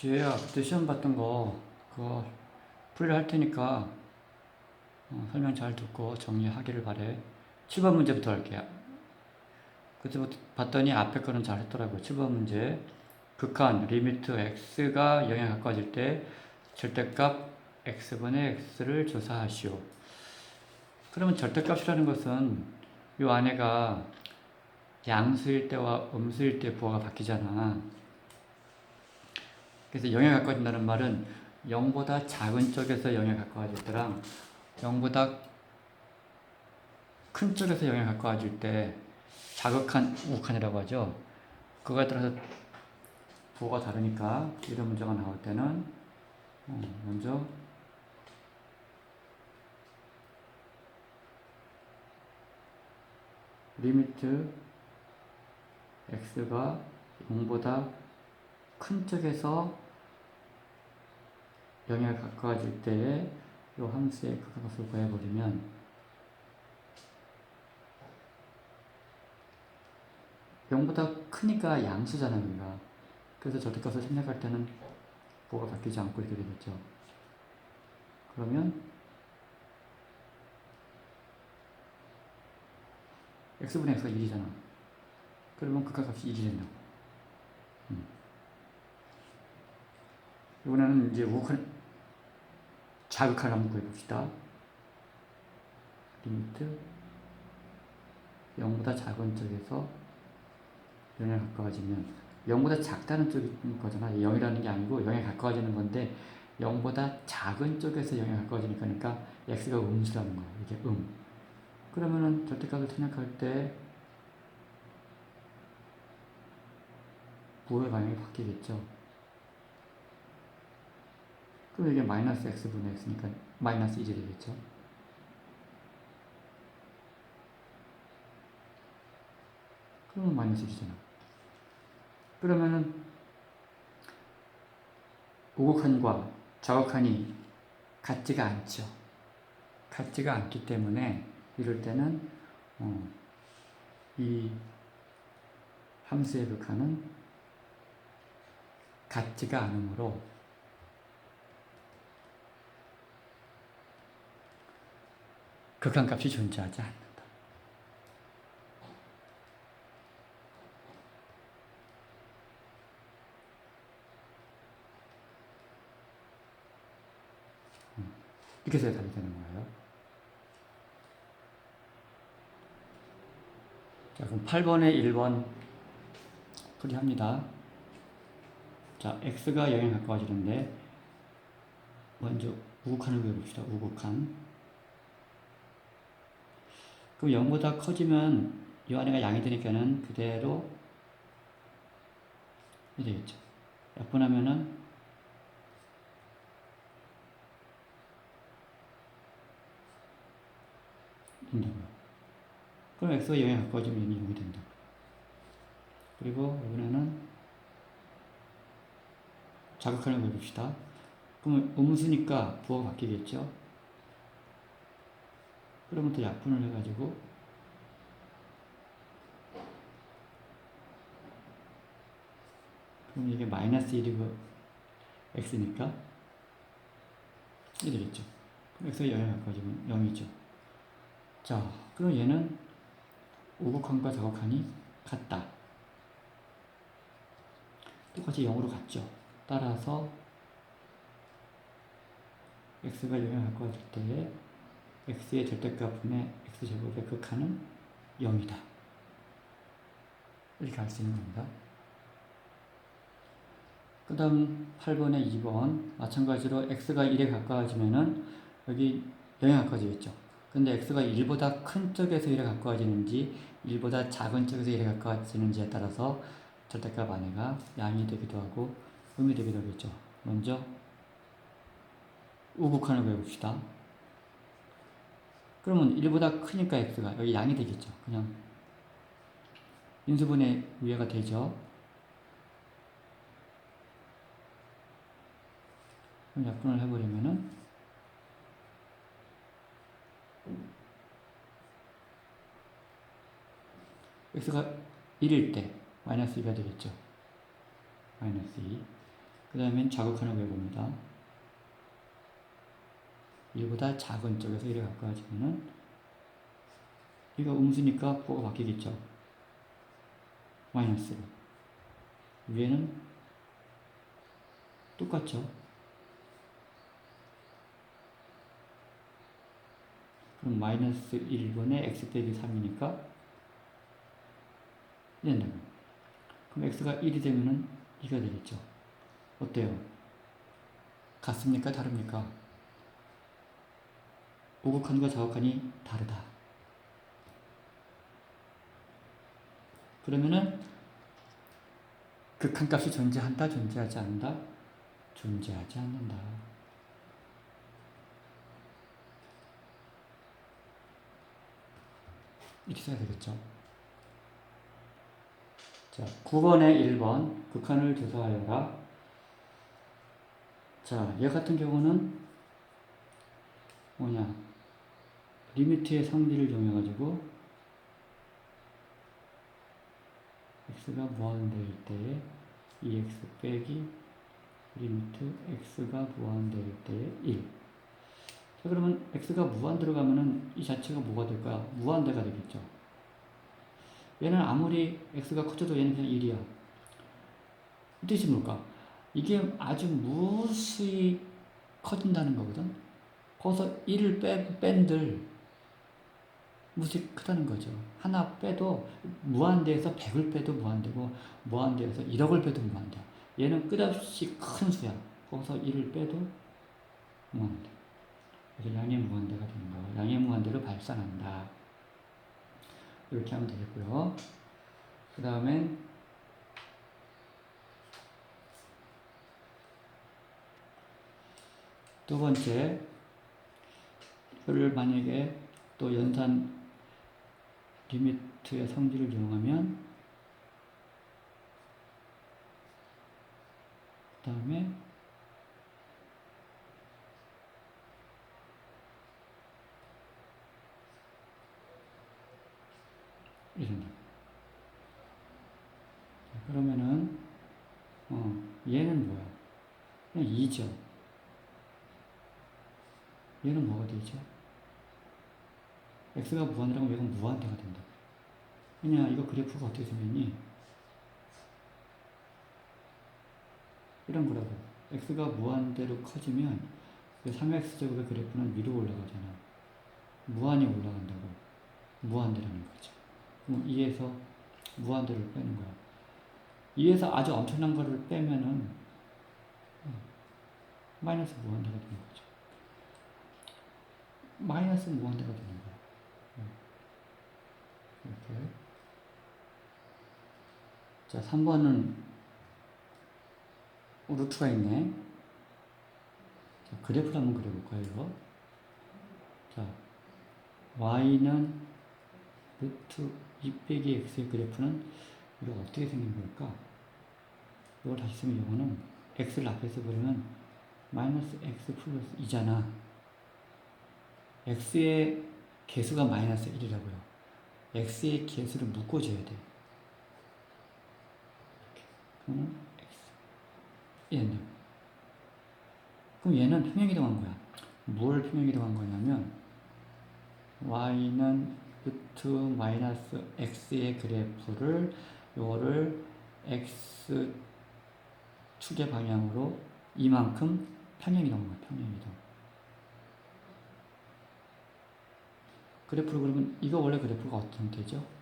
지혜야, 그때 시험 봤던 거, 그거 풀이를 할 테니까, 어, 설명 잘 듣고 정리하기를 바래. 7번 문제부터 할게요. 그때부터 봤더니 앞에 거는 잘 했더라고요. 7번 문제. 극한, 리미트 x가 0에 가까워질 때 절대값 x분의 x를 조사하시오. 그러면 절대값이라는 것은 이 안에가 양수일 때와 음수일 때 부호가 바뀌잖아. 그래서 0에 가까워진다는 말은 0보다 작은 쪽에서 0에 가까워질 때랑 0보다 큰 쪽에서 0에 가까워질 때 자극한, 우극한이라고 하죠. 그거에 따라서 부호가 다르니까 이런 문제가 나올 때는 어, 먼저 리미트 x가 0보다 큰 쪽에서 0에 가까워질 때에 이 함수의 극한값을 구해버리면 영보다 크니까 양수잖아 우리가. 그래서 절대값을 생략할 때는 부호가 바뀌지 않고 이렇게 되겠죠. 그러면 x분의 x가 1이잖아. 그러면 극한값이 1이 된다고. 음. 이번에는 이제 우극한 자극한 한번 구해봅시다. 리미트. 0보다 작은 쪽에서 0에 가까워지면 0보다 작다는 쪽인 거잖아. 0이라는 게 아니고 0에 가까워지는 건데 0보다 작은 쪽에서 0에 가까워지니까 그러니까 x가 음수라는 거야. 이게 음. 그러면은 절대값을 생략할 때 부호의 방향이 바뀌겠죠 그럼 이게 마이너스 x분의 x니까 마이너스 1이 되겠죠 그러면 마이너스 1이잖아 그러면은 우극한과 좌극한이 같지가 않죠. 같지가 않기 때문에 이럴 때는 어, 이 함수의 극한은 같지가 않으므로 극한값이 존재하지 않는다. 이렇게 해서 답이 되는 거예요. 자, 그럼 8번에 1번 풀이합니다. 자, x가 0에 가까워지는데 먼저 우극한을 그려봅시다. 우극한. 그럼 0보다 커지면 이 안에가 양이 되니까는 그대로 이 되겠죠. 약분하면은 된다고요. 그럼 x가 0에 가까워지면 0이 0이 된다. 그리고 이번에는 자극하는 걸 봅시다. 그러면 음수니까 부호가 바뀌겠죠? 그러면 또 약분을 해가지고 그럼 이게 마이너스 1이고 x니까 1이 되겠죠. 그럼 x가 0에 가까워지면 0이죠. 자, 그럼 얘는 우극한과 좌극한이 같다. 똑같이 0으로 같죠. 따라서 x가 0에 가까워질 때에 x의 절대값분의 x제곱의 극한은 0이다. 이렇게 할 수 있는 겁니다. 그 다음 8번에 2번 마찬가지로 x가 1에 가까워지면은 여기 0에 가까워지겠죠. 근데 x가 1보다 큰 쪽에서 1에 가까워지는지 1보다 작은 쪽에서 1에 가까워지는지에 따라서 절대값 안에가 양이 되기도 하고 음이 되기도 하겠죠. 먼저 우극한을 배웁시다. 그러면 1보다 크니까 x가 여기 양이 되겠죠. 그냥 인수분해 위에가 되죠. 그럼 약분을 해버리면은 x가 1일 때 마이너스 2가 되겠죠. 마이너스 2. 그 다음엔 자극하는 외봅니다. 1보다 작은 쪽에서 1에 가까워지면은 이거 음수니까 부호가 바뀌겠죠. 마이너스로. 위에는 똑같죠. 그럼 마이너스 1분의 x 빼기 3이니까 된다고. 그럼 x가 1이 되면은 2가 되겠죠. 어때요? 같습니까? 다릅니까? 오극한과 자극한이 다르다. 그러면은 극한값이 존재한다, 존재하지 않는다? 존재하지 않는다. 이렇게 써야 되겠죠. 자, 9번에 1번 극한을 조사하여라. 자, 얘 같은 경우는 뭐냐? 리미트의 성질을 이용해가지고 x가 무한대일 때에 2x 빼기 리미트 x가 무한대일 때에 1. 자, 그러면 x가 무한 들어가면은 이 자체가 뭐가 될까요? 무한대가 되겠죠. 얘는 아무리 x가 커져도 얘는 그냥 1이야. 이 뜻이 뭘까? 이게 아주 무수히 커진다는 거거든. 거기서 1을 빼, 뺀들 무수히 크다는 거죠. 하나 빼도 무한대에서 100을 빼도 무한대고 무한대에서 1억을 빼도 무한대. 얘는 끝없이 큰 수야. 거기서 1을 빼도 무한대. 그래서 양의 무한대가 되는 거예요. 양의 무한대로 발산한다. 이렇게 하면 되겠고요. 그 다음에 두 번째 이거를 만약에 또 연산 리미트의 성질을 이용하면 그 다음에 이런다. 자, 그러면은 어, 얘는 뭐야? 그냥 2죠. 얘는 뭐가 되죠? X가 무한이라고 얘가 무한대가 된다. 왜냐 이거 그래프가 어떻게 생겼니? 이런 거라고. x가 무한대로 커지면 그 3x제곱의 그래프는 위로 올라가잖아. 무한히 올라간다고. 무한대라는 거죠. 그럼 2에서 무한대를 빼는 거야. 2에서 아주 엄청난 거를 빼면은 어, 마이너스 무한대가 되는 거죠. 마이너스 무한대가 되는 거야. 이렇게. 자, 3번은 루트가 있네. 자, 그래프를 한번 그려볼까요? 자, y는 루트 2 빼기 x의 그래프는 이거 어떻게 생긴 걸까? 이걸 다시 쓰면 이거는 x를 앞에 써버리면 마이너스 x 플러스 2잖아. x의 개수가 마이너스 1이라고요. x의 개수를 묶어줘야 돼. 얘는. 그럼 얘는 평행이동 한 거야. 뭘 평행이동 한 거냐면 y는 루트 마이너스 x의 그래프를 요거를 x 축의 방향으로 이만큼 평행이동한 거야. 평행이동. 그래프를 그러면 이거 원래 그래프가 어떤 형태죠?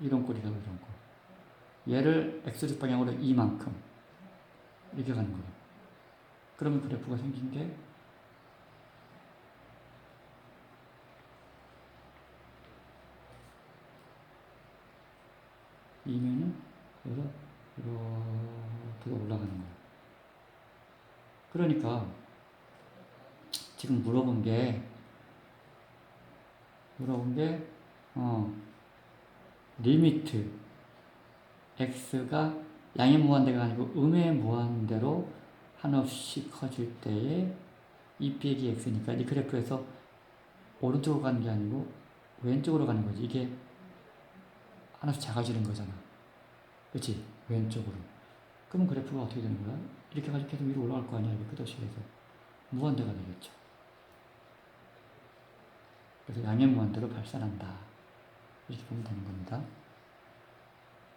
이런 꼴이라고 이런 꼴. 얘를 x축 방향으로 이만큼 이렇게 가는 거예요. 그러면 그래프가 생긴 게 이면은 그래서 이렇게 올라가는 거예요. 그러니까 지금 물어본 게 물어본 게 어, 리미트 x가 양의 무한대가 아니고 음의 무한대로 한없이 커질 때에 이 빼기 x니까 이 그래프에서 오른쪽으로 가는 게 아니고 왼쪽으로 가는 거지. 이게 하나씩 작아지는 거잖아. 그렇지 왼쪽으로. 그러면 그래프가 어떻게 되는 거야? 이렇게 가지고 계속 위로 올라갈 거 아니야? 이렇게 끝없이 해서. 무한대가 되겠죠. 그래서 양의 무한대로 발산한다. 이렇게 보면 되는 겁니다.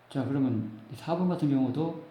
자, 그러면 4번 같은 경우도